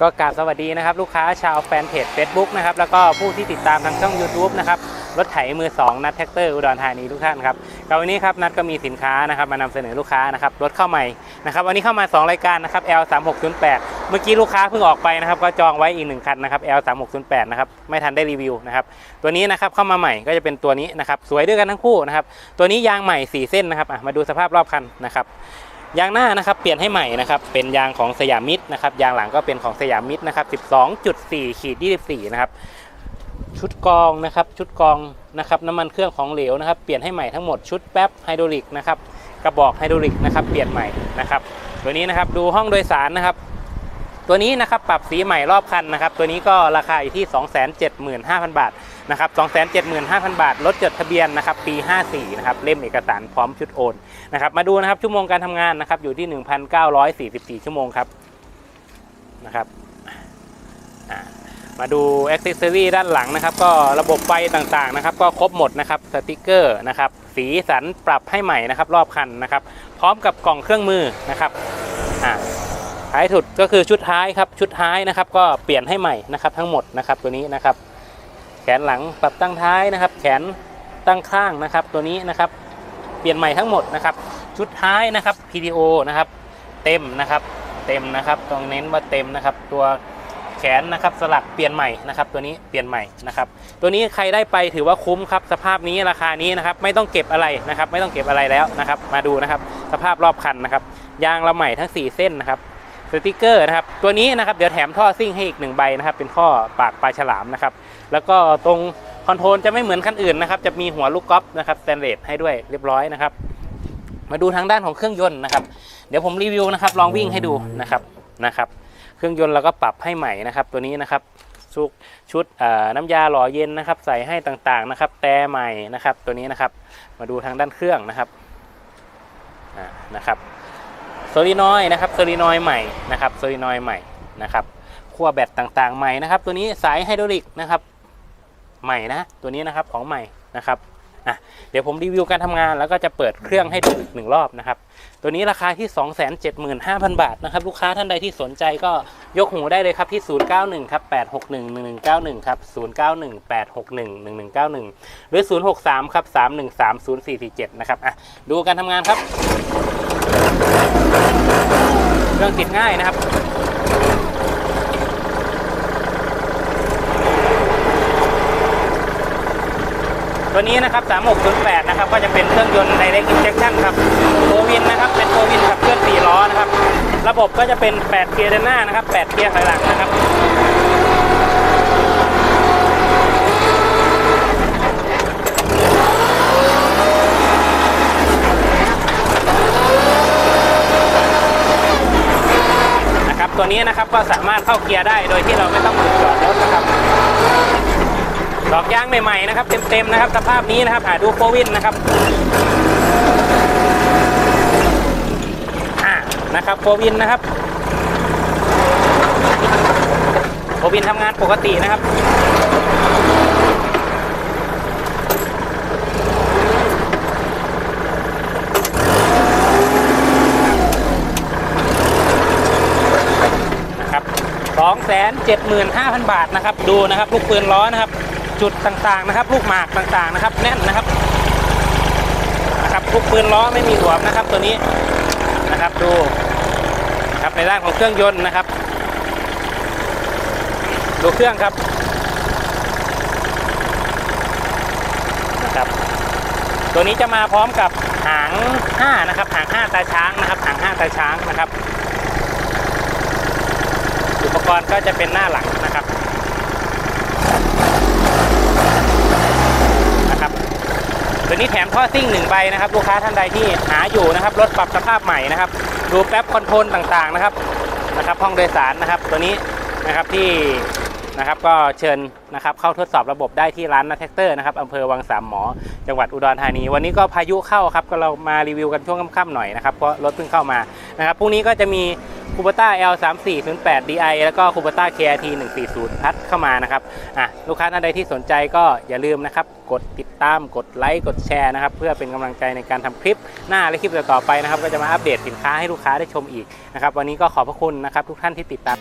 ก็กราบสวัสดีนะครับ ลูกค้าชาวแฟนเพจ Facebook นะครับแล้วก็ผู้ที่ติดตามทางช่อง YouTube นะครับรถไถมือ 2 นัดแท็กเตอร์อุดรธานีทุกท่านครับก็วันนี้ครับนัดก็มีสินค้านะครับมานำเสนอลูกค้านะครับรถเข้าใหม่นะครับวันนี้เข้ามา 2 รายการนะครับ L 3 6 0 8เมื่อกี้ลูกค้าเพิ่งออกไปนะครับก็จองไว้อีกหนึ่งคันนะครับ L 3 6 0 8นะครับไม่ทันได้รีวิวนะครับตัวนี้นะครับเข้ามาใหม่ก็จะเป็นตัวนี้นะครับสวยด้วยกันทั้งคู่นะครับตัวนี้ยางใหม่ 4 เส้นนะครับมาดูสภาพรอบคันนะครับ ยางหน้านะครับเปลี่ยนให้ใหม่นะครับเป็นยางของสยามมิตรนะครับยางหลังก็เป็นของสยามมิตรนะครับ12.4ขีด24นะครับชุดกรองนะครับชุดกรองนะครับน้ำมันเครื่องของเหลวนะครับเปลี่ยนให้ใหม่ทั้งหมดชุดแป๊บไฮดรอลิกนะครับกระบอกไฮดรอลิกนะครับเปลี่ยนใหม่นะครับตัวนี้นะครับดูห้องโดยสารนะครับ ตัวนี้นะครับปรับสีใหม่รอบคันนะครับ ตัวนี้ก็ราคาอยู่ที่ 275,000 บาทนะครับ275,000 บาท รถจดทะเบียนนะครับปี 54 นะครับ เล่มเอกสารพร้อมชุดโอนนะครับ มาดูนะครับชั่วโมงการทำงานนะครับอยู่ที่ 1,944 ชั่วโมงครับนะครับมาดูอ c เซ s ซอรี่ด้านหลังนะครับ ก็ระบบไฟต่างๆนะครับ ก็ครบหมดนะครับสติกเกอร์นะครับ สีสันปรับให้ใหม่นะครับ รอบคันนะครับ พร้อมกับกล่องเครื่องมือนะครับอ่า ท้ายสุดก็คือชุดท้ายครับชุดท้ายนะครับ ก็เปลี่ยนให้ใหม่นะครับทั้งหมดนะครับตัวนี้นะครับ แขนหลังปรับตั้งท้ายนะครับ แขนตั้งข้างนะครับ ตัวนี้นะครับเปลี่ยนใหม่ทั้งหมดนะครับ ชุดท้ายนะครับ PTO นะครับ เต็มนะครับ เต็มนะครับต้องเน้นว่าเต็มนะครับ ตัวแขนนะครับสลักเปลี่ยนใหม่นะครับ ตัวนี้เปลี่ยนใหม่นะครับ ตัวนี้ใครได้ไปถือว่าคุ้มครับ สภาพนี้ราคานี้นะครับ ไม่ต้องเก็บอะไรนะครับ ไม่ต้องเก็บอะไรแล้วนะครับ มาดูนะครับ สภาพรอบคันนะครับ ยางเราใหม่ทั้ง 4 เส้นนะครับ สติกเกอร์นะครับ ตัวนี้นะครับเดี๋ยวแถมท่อซิ่งให้อีกหนึ่งใบนะครับ เป็นท่อปากปลาฉลามนะครับ แล้วก็ตรงคอนโทรลจะไม่เหมือนคันอื่นนะครับ จะมีหัวลูกกอล์ฟนะครับสแตนเลสให้ด้วยเรียบร้อยนะครับ มาดูทางด้านของเครื่องยนต์นะครับ เดี๋ยวผมรีวิวนะครับ ลองวิ่งให้ดูนะครับนะครับ เครื่องยนต์เราก็ปรับให้ใหม่นะครับ ตัวนี้นะครับชุดชุดน้ำยาหล่อเย็นนะครับ ใส่ให้ต่างๆนะครับ แต่ใหม่นะครับ ตัวนี้นะครับ มาดูทางด้านเครื่องนะครับอ่านะครับ โซลินอยนะครับโซลินอยใหม่นะครับโซลินอยใหม่นะครับขั้วแบตต่างๆใหม่นะครับ ตัวนี้สายไฮดรอลิกนะครับใหม่นะตัวนี้นะครับของใหม่นะครับอะเดี๋ยวผมรีวิวการทำงานแล้วก็จะเปิดเครื่องให้ดูอีกหนึ่งรอบนะครับตัวนี้ราคาที่ 275,000 บาทนะครับลูกค้าท่านใดที่สนใจก็ยกหูได้เลยครับที่ 091ครับ861 1191ครับ091 861 1191 หรือ 063ครับ313 0447นะครับอะดูการทำงานครับ เครื่องติดง่ายนะครับตัวนี้นะครับ 3608 นะครับ ก็จะเป็นเครื่องยนต์ Direct Injection ครับโฟวินนะครับ เป็นโฟวินขับเคลื่อน4ล้อนะครับ ระบบก็จะเป็น 8 เกียร์ด้านหน้านะครับ 8 เกียร์ถอยหลังนะครับ รับตัวนี้นะครับก็สามารถเข้าเกียร์ได้โดยที่เราไม่ต้องหยุดจอดรถนะครับดอกยางใหม่ๆนะครับเต็มๆนะครับสภาพนี้นะครับอ่าดูโฟวินนะครับอ่านะครับโฟวินนะครับโฟวินทำงานปกตินะครับ 75,000 บาทนะครับ ดูนะครับลูกปืนล้อนะครับ จุดต่างๆนะครับ ลูกหมากต่างๆนะครับ แน่นนะครับนะครับลูกปืนล้อไม่มีหัวนะครับ ตัวนี้นะครับดูนะครับในด้านของเครื่องยนต์นะครับ ดูเครื่องครับนะครับ ตัวนี้จะมาพร้อมกับหาง5นะครับหาง5ตาช้างนะครับหาง5ตาช้างนะครับ กรณ์ก็จะเป็นหน้าหลังนะครับนะครับตัวนี้แถมท่อซิ่งหนึ่งใบนะครับ ลูกค้าท่านใดที่หาอยู่นะครับรถปรับสภาพใหม่นะครับ ดูแป๊บคอนโทรลต่างๆนะครับนะครับ ห้องโดยสารนะครับ ตัวนี้นะครับที่นะครับก็เชิญนะครับเข้าทดสอบระบบได้ที่ร้านนัทแท็กเตอร์นะครับอำเภอวังสามหมอ จังหวัดอุดรธานี วันนี้ก็พายุเข้าครับก็เรามารีวิวกันช่วงค่ำๆหน่อยนะครับเพราะรถเพิ่งเข้ามานะครับพรุ่งนี้ก็จะมี คูปต้า L 3 4 0 8 DI แล้วก็คูปต้า KRT 140 พัดเข้ามานะครับอะลูกค้าท่านใดที่สนใจก็อย่าลืมนะครับ กดติดตามกดไลค์กดแชร์นะครับ เพื่อเป็นกำลังใจในการทำคลิปหน้าและคลิปต่อๆไปนะครับ ก็จะมาอัปเดตสินค้าให้ลูกค้าได้ชมอีกนะครับ วันนี้ก็ขอบพระคุณนะครับ ทุกท่านที่ติดตาม